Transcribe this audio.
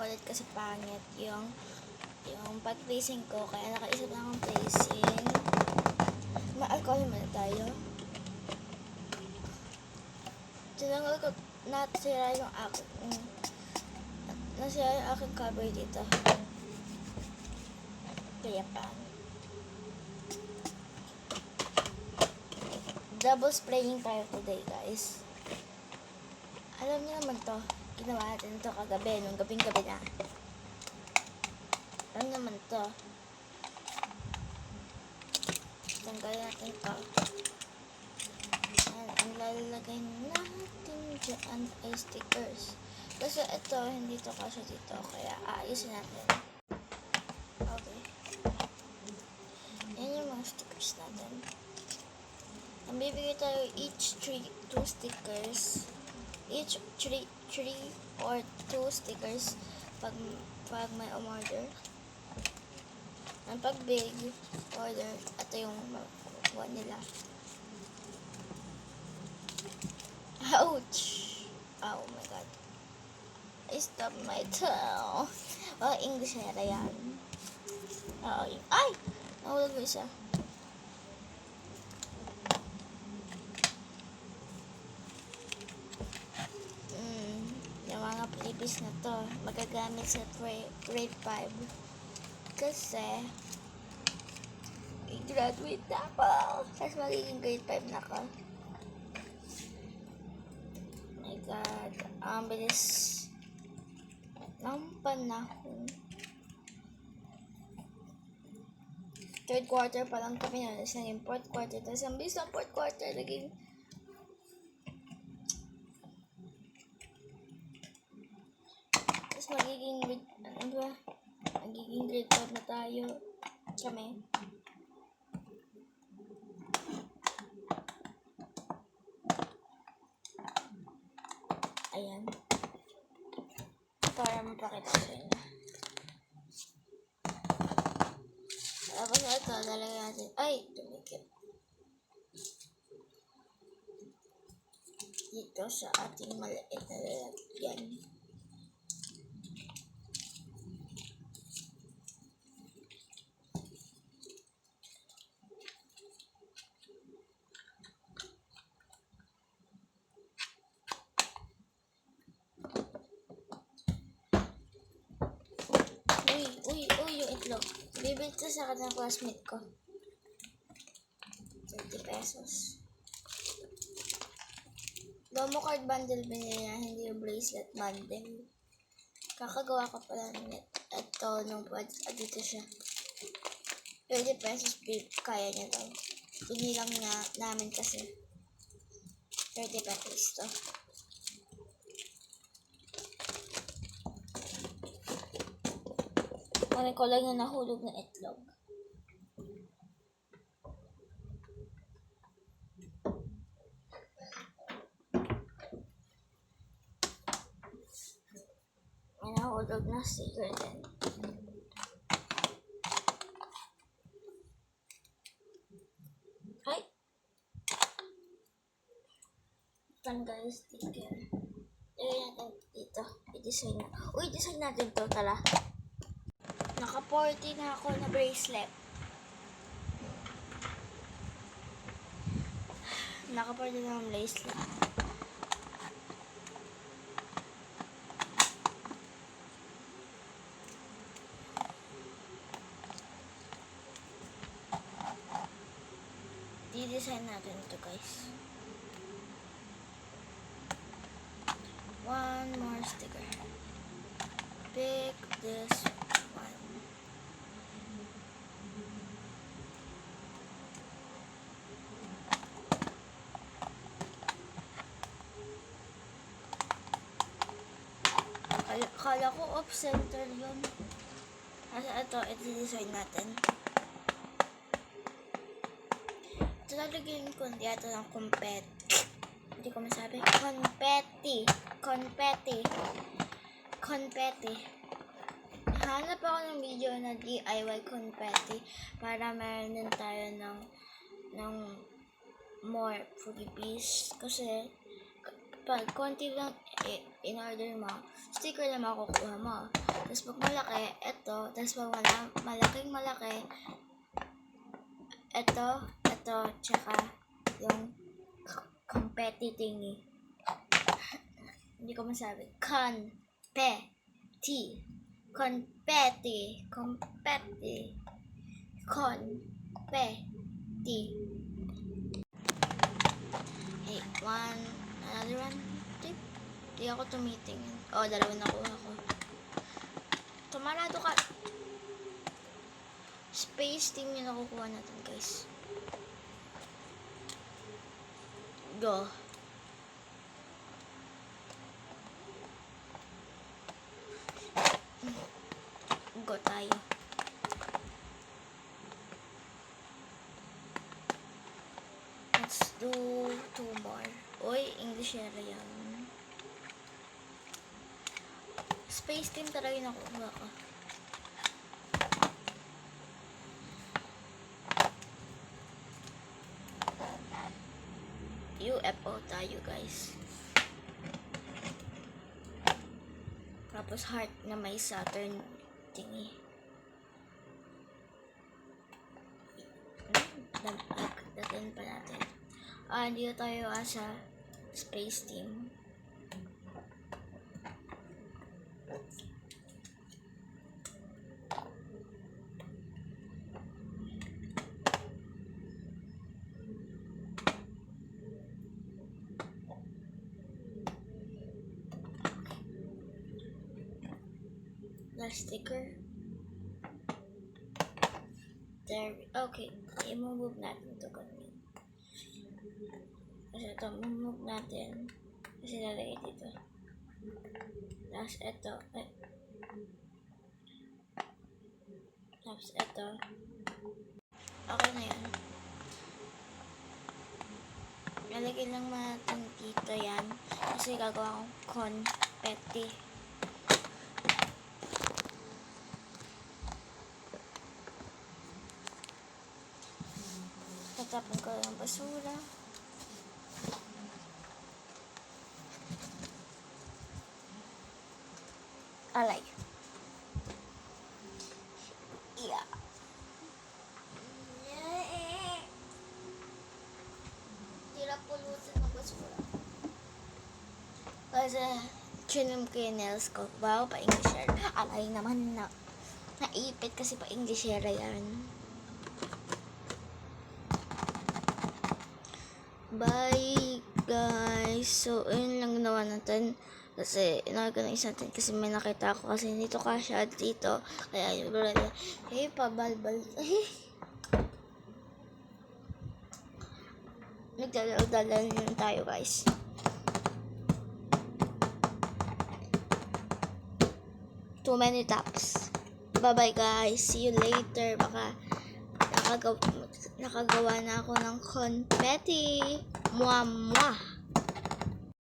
ulit kasi pangit yung yung pag-placing ko. Kaya nakaisip lang akong placing. Ma-alcohol muna tayo. Tinanggal ko nasira yung aking mm, nasira yung aking cover dito. Kaya pa. Double spraying tayo today, guys. Alam niyo naman to, ginawa natin to kagabi, nung gabing-gabi na. Alam naman to. Tanggal natin to. Ayan, ang lalagay natin dyan ay stickers. Kasi ito, hindi to kasya dito, kaya aayusin natin. Okay. Yan yung mga stickers natin. Ang bibigay tayo each three, two stickers. Each three, three or two stickers pag, pag may umorder. Ang pag big order, ito yung makukuha nila. Ouch! Oh my god. I stopped my toe. Oh, English na yan. Oo, yung... Ay! Nahulog ko isa. Mm, previous na to, magagamit sa grade 5. Kasi, i-graduate na ako. Tapos magiging grade 5 na ako. My God, ang bilis ng panahon. Third quarter pa lang kami na, naging fourth quarter. Tapos ang bilis ng fourth quarter, naging magiging ano ba? Magiging grade 5 na tayo. Kami. Ayan. Para mapakita sa inyo. Tapos ito, lalagyan natin. Ay, tumikip. Dito sa ating maliit na lalagyan. Uy, uy, uy, yung itlog. Bibili ko sa akin ng classmate ko. 30 pesos. Domo card bundle binili niya, hindi yung bracelet bundle. Kakagawa ko pala ito nung ah, dito siya. 20 pesos babe, kaya niya daw. Binilang na namin kasi. 30 pesos to. Kunin ko lang yung nahulog na itlog. May nahulog na sticker din. Tanggal yung sticker. Lagyan natin dito. I-design na. Uy, design natin to tala. Naka 40 na ako na bracelet. Naka 40 na akong bracelet. Di-design natin ito guys. One more sticker. Pick this Kala, kala ko off-center yun. Kasi ito, ito design natin. Ito lalagyan ko dito ng compet. Hindi ko masabi. Confetti. Confetti. Confetti. Hanap ako ng video na DIY confetti para meron din tayo ng ng more freebies kasi pag konti lang i- in order mo, sticker lang makukuha mo. Tapos pag malaki, eto. Tapos pag wala, malaking malaki, eto, eto, tsaka yung thingy. Hindi ko masabi. Confetti. Confetti. Confetti. Confetti. Hey, one, another one. Tip. Di ako tumitingin. Oh, dalawa nakuha ko. Tumarado ka. Space team yung nakukuha natin, guys. Go. Go tayo. Let's do. Era yan. Space team talaga yung nakukuha ko. UFO tayo guys. Tapos heart na may Saturn thingy. Dagdagan pa natin. Ah, dito tayo ah, sa space team. Last sticker. There. Okay. I-move natin to ganun. Kasi ito, move natin. Kasi lalagay dito. Tapos ito. Ay. Tapos ito. Okay na yan. Lalagay lang natin dito yan. Kasi gagawa kong confetti. Tatapon ko yung basura. Alay. Yeah. Tira pulutan ng basura. Kasi, chinim ko yung nails ko. Wow, pa-Englishera. Alay naman na. Naipit kasi pa-Englishera yan. Bye, guys. So, yun lang ginawa natin. Kasi, in-organize natin kasi may nakita ako kasi dito ka siya dito. Kaya, yun, blah, blah. Hey, pabalbal. Nagdalaw-dalaw yun tayo, guys. Too many taps. Bye-bye, guys. See you later. Baka nakagawa, nakagawa na ako ng confetti. Mwah, mwah.